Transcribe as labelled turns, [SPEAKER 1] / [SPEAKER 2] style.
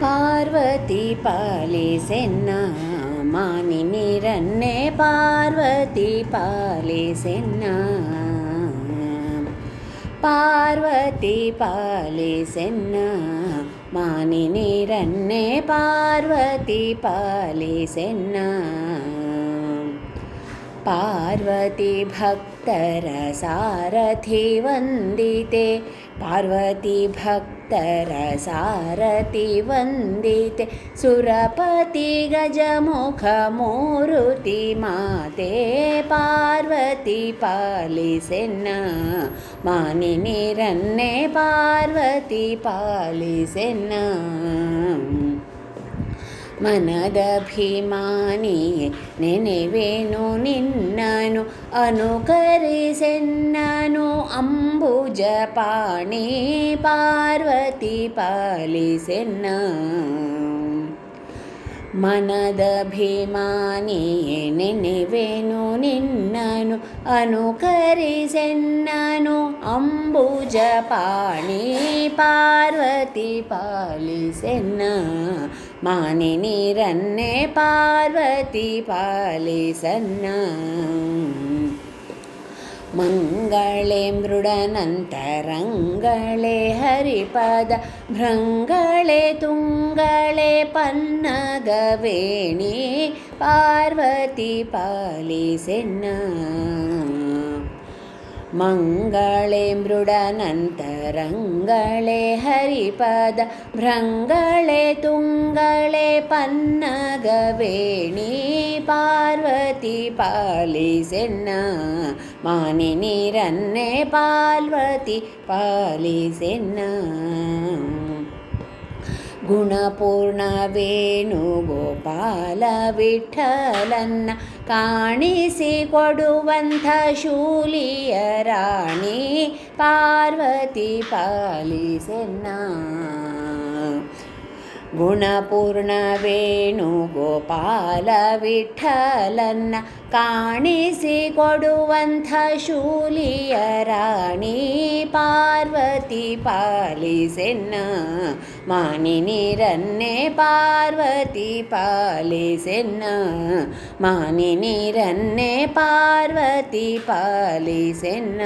[SPEAKER 1] ಪಾರ್ವತಿ ಪಾಲಿಸೆನ್ನ ಮಾನಿನಿರನ್ನೇ ಪಾರ್ವತಿ ಪಾಲಿಸೆನ್ನ ಪಾರ್ವತಿ ಪಾಲಿಸೆನ್ನ ಮಾನಿನಿರನ್ನೇ ಪಾರ್ವತಿ ಪಾಲಿಸೆನ್ನ पार्वती भक्तर सारथि वन्दिते। पार्वती भक्तर सारथि वन्दिते सुरपतिगजमुखमुरुति माते। पार्वती पालिसेन् मानिरन्ने पार्वती पालिसेना ಮಾನಿನಿರನ್ನೇ ಪಾರ್ವತಿ ಪಾಲಿಸೆನ್ನ ಮನದಭಿಮಾನಿಯೇ ನೆನೆವೇನು ನಿನ್ನನು ಅನುಕರಿಸೆನ್ನನು ಅಂಬುಜ ಪಾಣಿ ಪಾರ್ವತಿ ಪಾಲಿಸೆನ್ನ ಮನದಭಿಮಾನಿಯೇ ನೆನೆವೇನು अनुकरि ननु अम्बुजपाणि पार्वती पालिसेना मानि रन्ने पार्वती पालिसन् ಮಂಗಳೇ ಮೃಡನಂತರಂಗಳೇ ಹರಿಪದ ಭೃಂಗಳೇ ತುಂಗಳೇ ಪನ್ನಗವೇಣಿ ಪಾರ್ವತಿ ಪಾಲಿಸೆನ್ನ. ಮಂಗಳೇ ಮೃಡನಂತರಂಗಳೇ ಹರಿಪದ ಭೃಂಗಳೇ ತುಂಗಳೇ ಪನ್ನಗವೇಣಿ ಪಾರ್ವತಿ ಪಾಲಿಸೆನ್ನ. ಮಾನಿನಿರನ್ನೇ ಪಾರ್ವತಿ ಪಾಲಿಸೆನ್ನ. ಗುಣಪೂರ್ಣ ವೇಣುಗೋಪಾಲ ವಿಠಲನ್ನ ಕಾಣಿಸಿಕೊಡುವಂಥ ಶೂಲಿಯ ರಾಣಿ ಪಾರ್ವತಿ ಪಾಲಿಸೆನ್ನ. ಗುಣಪೂರ್ಣ ವೇಣುಗೋಪಾಲ ವಿಠಲನ್ನ ಕಾಣಿಸಿಕೊಡುವಂಥ ಶೂಲಿಯ ರಾಣಿ ಪಾರ್ವತಿ ಪಾಲಿಸೆನ್ನ ಮಾನಿನಿರನ್ನೇ ಪಾರ್ವತಿ ಪಾಲಿಸೆನ್ನ ಮಾನಿನಿರನ್ನೇ ಪಾರ್ವತಿ ಪಾಲಿಸೆನ್ನ